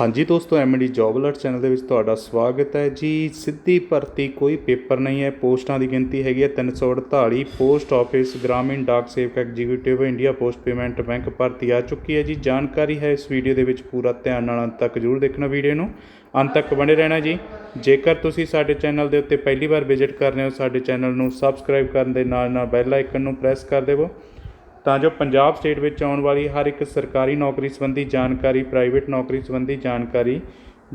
ਹਾਂਜੀ ਦੋਸਤੋ MD job alert channel ਦੇ ਵਿੱਚ ਤੁਹਾਡਾ ਸਵਾਗਤ ਹੈ। ਜੀ, ਸਿੱਧੀ ਭਰਤੀ ਕੋਈ ਪੇਪਰ ਨਹੀਂ ਹੈ। ਪੋਸਟਾਂ ਦੀ ਗਿਣਤੀ ਹੈਗੀ ਹੈ 348 ਪੋਸਟ ਆਫਿਸ, ਗ੍ਰਾਮੀਣ ਡਾਕ ਸੇਵਕ executive, India Post Payment Bank ਭਰਤੀ ਆ ਚੁੱਕੀ ਹੈ ਜੀ। ਜਾਣਕਾਰੀ ਹੈ ਇਸ ਵੀਡੀਓ ਦੇ ਵਿੱਚ ਪੂਰਾ ਧਿਆਨ ਨਾਲ ਅੰਤ ਤੱਕ ਜ਼ਰੂਰ ਦੇਖਣਾ ਵੀਡੀਓ ਨੂੰ। ਅੰਤ ਤੱਕ ਬਣੇ ਰਹਿਣਾ ਜੀ। ਜੇਕਰ ਤੁਸੀਂ ਸਾਡੇ ਚੈਨਲ ਦੇ ਉੱਤੇ ਪਹਿਲੀ ਵਾਰ ਵਿਜ਼ਿਟ ਕਰ ਰਹੇ ਹੋ, ਸਾਡੇ ਚੈਨਲ ਨੂੰ ਸਬਸਕ੍ਰਾਈਬ ਕਰਨ ਦੇ ਨਾਲ ਨਾਲ ਬੈਲ ਆਈਕਨ ਨੂੰ ਪ੍ਰੈਸ ਕਰ ਦੇਵੋ। ਤਾਂ ਜੋ ਪੰਜਾਬ ਸਟੇਟ ਵਿੱਚ ਆਉਣ ਵਾਲੀ ਹਰ ਇੱਕ ਸਰਕਾਰੀ ਨੌਕਰੀ ਸੰਬੰਧੀ ਜਾਣਕਾਰੀ, ਪ੍ਰਾਈਵੇਟ ਨੌਕਰੀ ਸੰਬੰਧੀ ਜਾਣਕਾਰੀ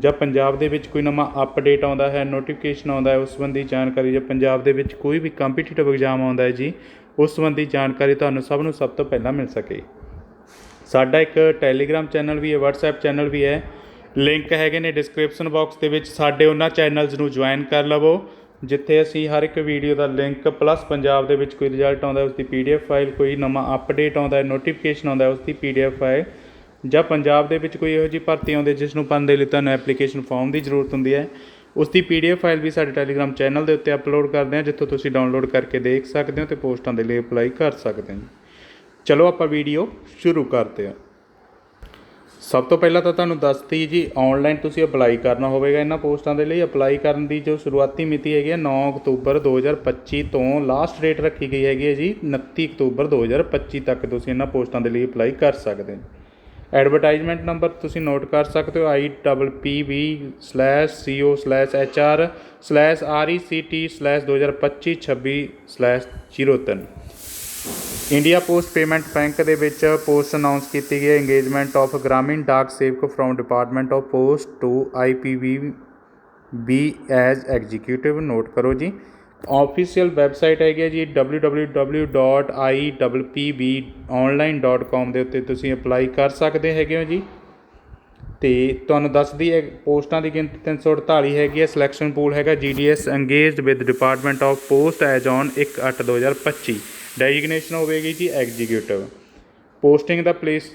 ਜਾਂ ਪੰਜਾਬ ਦੇ ਵਿੱਚ ਕੋਈ ਨਵਾਂ ਅਪਡੇਟ ਆਉਂਦਾ ਹੈ ਨੋਟੀਫਿਕੇਸ਼ਨ ਆਉਂਦਾ ਹੈ, ਉਸ ਸੰਬੰਧੀ ਜਾਣਕਾਰੀ ਜਾਂ ਪੰਜਾਬ ਦੇ ਵਿੱਚ ਕੋਈ ਵੀ ਕੰਪੀਟੀਟਿਵ ਐਗਜ਼ਾਮ ਆਉਂਦਾ ਹੈ ਜੀ, ਉਸ ਸੰਬੰਧੀ ਜਾਣਕਾਰੀ ਤੁਹਾਨੂੰ ਸਭ ਨੂੰ ਸਭ ਤੋਂ ਪਹਿਲਾਂ ਮਿਲ ਸਕੇ। ਸਾਡਾ ਇੱਕ ਟੈਲੀਗ੍ਰਾਮ ਚੈਨਲ ਵੀ ਹੈ, WhatsApp ਚੈਨਲ ਵੀ ਹੈ ਲਿੰਕ ਹੈਗੇ ਨੇ ਡਿਸਕ੍ਰਿਪਸ਼ਨ ਬਾਕਸ ਦੇ ਵਿੱਚ, ਸਾਡੇ ਉਹਨਾਂ ਚੈਨਲਸ ਨੂੰ ਜੁਆਇਨ ਕਰ ਲਵੋ। ਜਿੱਥੇ ਅਸੀਂ ਹਰ ਇੱਕ ਵੀਡੀਓ ਦਾ ਲਿੰਕ ਪਲੱਸ ਪੰਜਾਬ ਦੇ ਵਿੱਚ ਕੋਈ ਰਿਜ਼ਲਟ ਆਉਂਦਾ ਉਸ ਦੀ ਪੀਡੀਐਫ ਫਾਈਲ ਕੋਈ ਨਵਾਂ ਅਪਡੇਟ ਆਉਂਦਾ ਹੈ ਨੋਟੀਫਿਕੇਸ਼ਨ ਆਉਂਦਾ ਹੈ ਉਸ ਦੀ ਪੀਡੀਐਫ ਫਾਈਲ ਜਾਂ ਪੰਜਾਬ ਦੇ ਵਿੱਚ ਕੋਈ ਇਹੋ ਜਿਹੀ ਭਰਤੀ ਆਉਂਦੀ ਜਿਸ ਨੂੰ ਭਰਨ ਦੇ ਲਈ ਤੁਹਾਨੂੰ ਐਪਲੀਕੇਸ਼ਨ ਫਾਰਮ ਦੀ ਜ਼ਰੂਰਤ ਹੁੰਦੀ ਹੈ। ਉਸ ਦੀ ਪੀਡੀਐਫ ਫਾਈਲ ਵੀ ਸਾਡੇ ਟੈਲੀਗ੍ਰਾਮ ਚੈਨਲ ਦੇ ਉੱਤੇ ਅਪਲੋਡ ਕਰਦੇ ਹਾਂ, ਜਿੱਥੋਂ ਤੁਸੀਂ ਡਾਊਨਲੋਡ ਕਰਕੇ ਦੇਖ ਸਕਦੇ ਹੋ ਤੇ ਪੋਸਟਾਂ ਦੇ ਲਈ ਅਪਲਾਈ ਕਰ ਸਕਦੇ ਹੋ। ਚਲੋ ਆਪਾਂ ਵੀਡੀਓ ਸ਼ੁਰੂ ਕਰਦੇ ਹਾਂ। ਸਭ ਤੋਂ ਪਹਿਲਾਂ ਤਾਂ ਤੁਹਾਨੂੰ ਦੱਸਤੀ ਜੀ ਆਨਲਾਈਨ ਤੁਸੀਂ ਅਪਲਾਈ ਕਰਨਾ ਹੋਵੇਗਾ ਇਹਨਾਂ ਪੋਸਟਾਂ ਦੇ ਲਈ। ਅਪਲਾਈ ਕਰਨ ਦੀ ਜੋ ਸ਼ੁਰੂਆਤੀ ਮਿਤੀ ਹੈਗੀ ਹੈ 9 ਅਕਤੂਬਰ 2025 ਤੋਂ ਲਾਸਟ ਡੇਟ ਰੱਖੀ ਗਈ ਹੈਗੀ ਹੈ ਜੀ 29 ਅਕਤੂਬਰ 2025 ਤੱਕ ਤੁਸੀਂ ਇਹਨਾਂ ਪੋਸਟਾਂ ਦੇ ਲਈ ਅਪਲਾਈ ਕਰ ਸਕਦੇ ਹੋ। ਐਡਵਰਟਾਈਜ਼ਮੈਂਟ ਨੰਬਰ ਤੁਸੀਂ ਨੋਟ ਕਰ ਸਕਦੇ ਹੋ IPPV/CO/HR/RECT/2025/26/03 India Post Payment Bank ਦੇ ਵਿੱਚ ਪੋਸਟ ਅਨਾਉਂਸ ਕੀਤੀ ਗਈ ਹੈ। ਇੰਗੇਜਮੈਂਟ ਆਫ ਗ੍ਰਾਮੀਣ ਡਾਕ ਸੇਵਕ from department of post to IPP B as executive note ਕਰੋ ਜੀ। ਆਫੀਸ਼ੀਅਲ ਵੈਬਸਾਈਟ ਹੈਗੀ ਹੈ ਜੀ www.ippbonline.com ਦੇ ਉੱਤੇ ਤੁਸੀਂ ਅਪਲਾਈ ਕਰ ਸਕਦੇ ਹੈਗੇ ਹੋ ਜੀ। ਤੇ ਤੁਹਾਨੂੰ ਦੱਸਦੀ ਹੈ, ਪੋਸਟਾਂ ਦੀ ਗਿਣਤੀ 348 ਹੈਗੀ ਹੈ। ਸਿਲੈਕਸ਼ਨ ਪੂਲ ਹੈਗਾ GDS engaged with department of post as on 1/8/2025 designation ਹੋਵੇਗੀ ਜੀ ਐਗਜ਼ੀਕਿਊਟਿਵ। ਪੋਸਟਿੰਗ ਦਾ ਪਲੇਸ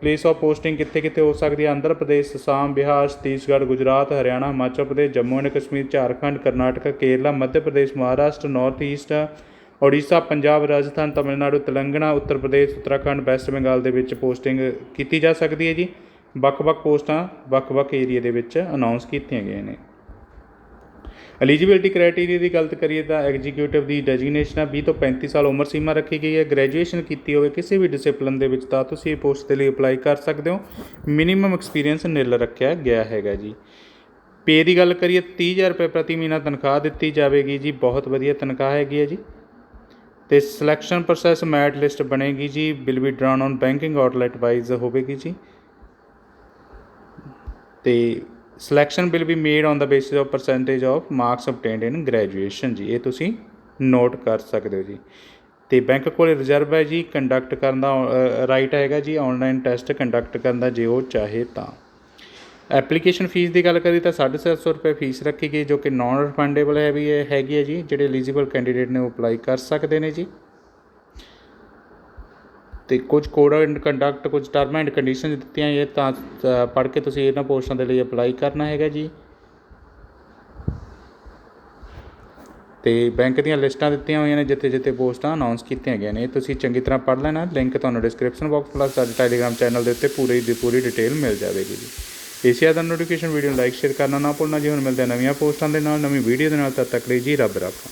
ਪਲੇਸ ਆਫ ਪੋਸਟਿੰਗ ਕਿੱਥੇ ਕਿੱਥੇ ਹੋ ਸਕਦੀ ਹੈ? Andhra Pradesh, Assam, Bihar, Chhattisgarh, Gujarat, Haryana, Himachal Pradesh, Jammu and Kashmir, Jharkhand, Karnataka, Kerala, Madhya Pradesh, Maharashtra north east Odisha Punjab, Rajasthan, Tamil Nadu, Telangana, Uttar Pradesh, Uttarakhand West Bengal ਦੇ ਵਿੱਚ posting ਕੀਤੀ ਜਾ ਸਕਦੀ ਹੈ ਜੀ। ਵੱਖ-ਵੱਖ ਪੋਸਟਾਂ, ਵੱਖ-ਵੱਖ ਏਰੀਆ ਦੇ ਵਿੱਚ ਅਨਾਉਂਸ ਕੀਤੀਆਂ ਗਈਆਂ ਨੇ। ਐਲੀਜੀਬਿਲਟੀ ਕ੍ਰਾਈਟੇਰੀਆ ਦੀ ਗੱਲ ਕਰੀਏ ਤਾਂ ਐਗਜ਼ੀਕਿਊਟਿਵ ਦੀ ਡੈਜਿਗਨੇਸ਼ਨ ਹੈ 20 ਤੋਂ 35 ਸਾਲ ਉਮਰ ਸੀਮਾ ਰੱਖੀ ਗਈ ਹੈ। ਗ੍ਰੈਜੂਏਸ਼ਨ ਕੀਤੀ ਹੋਵੇ ਕਿਸੇ ਵੀ ਡਿਸਪਲਿਨ ਦੇ ਵਿੱਚ ਤਾਂ ਤੁਸੀਂ ਇਹ ਪੋਸਟ ਦੇ ਲਈ ਅਪਲਾਈ ਕਰ ਸਕਦੇ ਹੋ। ਮਿਨੀਮਮ ਐਕਸਪੀਰੀਅੰਸ ਨਿਲ ਰੱਖਿਆ ਗਿਆ ਹੈਗਾ ਜੀ। ਪੇ ਦੀ ਗੱਲ ਕਰੀਏ 30000 ਰੁਪਏ ਪ੍ਰਤੀ ਮਹੀਨਾ ਤਨਖਾਹ ਦਿੱਤੀ ਜਾਵੇਗੀ ਜੀ। ਬਹੁਤ ਵਧੀਆ ਤਨਖਾਹ ਹੈਗੀ ਹੈ ਜੀ। ਤੇ ਸਿਲੈਕਸ਼ਨ ਪ੍ਰੋਸੈਸ ਮੈਟ ਲਿਸਟ ਬਣੇਗੀ ਜੀ। Will be drawn on banking outlet wise ਹੋਵੇਗੀ ਜੀ। ਤੇ selection will be made on the basis of percentage of marks obtained in graduation ਜੀ ਇਹ ਤੁਸੀਂ ਨੋਟ ਕਰ ਸਕਦੇ ਹੋ ਜੀ। ਤੇ ਬੈਂਕ ਕੋਲ ਰਿਜ਼ਰਵ ਹੈ ਜੀ ਕੰਡਕਟ ਕਰਨ ਦਾ ਰਾਈਟ ਹੈਗਾ ਜੀ ਆਨਲਾਈਨ ਟੈਸਟ ਕੰਡਕਟ ਕਰਨ ਦਾ ਜੇ ਉਹ ਚਾਹੇ ਤਾਂ। ਐਪਲੀਕੇਸ਼ਨ ਫੀਸ ਦੀ ਗੱਲ ਕਰੀ ਤਾਂ 750 ਰੁਪਏ ਫੀਸ ਰੱਖੀ ਗਈ, ਜੋ ਕਿ ਨਾਨ ਰਿਫੰਡੇਬਲ ਹੈ ਵੀ ਇਹ ਹੈਗੀ ਹੈ ਜੀ, ਜਿਹੜੇ ਐਲੀਜੀਬਲ ਕੈਂਡੀਡੇਟ ਨੇ ਉਹ ਅਪਲਾਈ ਕਰ ਸਕਦੇ ਨੇ ਜੀ। ਅਤੇ ਕੁਝ ਕੋਡ ਐਂਡ ਕੰਡਕਟ, ਕੁਝ ਟਰਮ ਐਂਡ ਕੰਡੀਸ਼ਨ ਦਿੱਤੀਆਂ ਇਹ ਤਾਂ ਪੜ੍ਹ ਕੇ ਤੁਸੀਂ ਇਹਨਾਂ ਪੋਸਟਾਂ ਦੇ ਲਈ ਅਪਲਾਈ ਕਰਨਾ ਹੈਗਾ ਜੀ। ਤੇ ਬੈਂਕ ਦੀਆਂ ਲਿਸਟਾਂ ਦਿੱਤੀਆਂ ਹੋਈਆਂ ਨੇ ਜਿੱਥੇ ਜਿੱਥੇ ਪੋਸਟਾਂ ਅਨਾਉਂਸ ਕੀਤੀਆਂ ਗਈਆਂ ਨੇ ਤੁਸੀਂ ਚੰਗੀ ਤਰ੍ਹਾਂ ਪੜ੍ਹ ਲੈਣਾ। ਲਿੰਕ ਤੁਹਾਨੂੰ ਡਿਸਕ੍ਰਿਪਸ਼ਨ ਬਾਕਸ ਪਲੱਸ ਸਾਡੇ ਟੈਲੀਗ੍ਰਾਮ ਚੈਨਲ ਦੇ ਉੱਤੇ ਪੂਰੀ ਦੀ ਪੂਰੀ ਡਿਟੇਲ ਮਿਲ ਜਾਵੇਗੀ ਜੀ। ਇਸੇ ਦਾ ਨੋਟੀਫਿਕੇਸ਼ਨ ਵੀਡੀਓ ਨੂੰ ਲਾਈਕ ਸ਼ੇਅਰ ਕਰਨਾ ਨਾ ਭੁੱਲਣਾ ਜੀ। ਹੁਣ ਮਿਲਦੇ ਨਵੀਆਂ ਪੋਸਟਾਂ ਦੇ ਨਾਲ, ਨਵੀਂ ਵੀਡੀਓ ਦੇ ਨਾਲ, ਤਦ ਤੱਕ ਲਈ ਜੀ ਰੱਬ ਰਾਖਾ।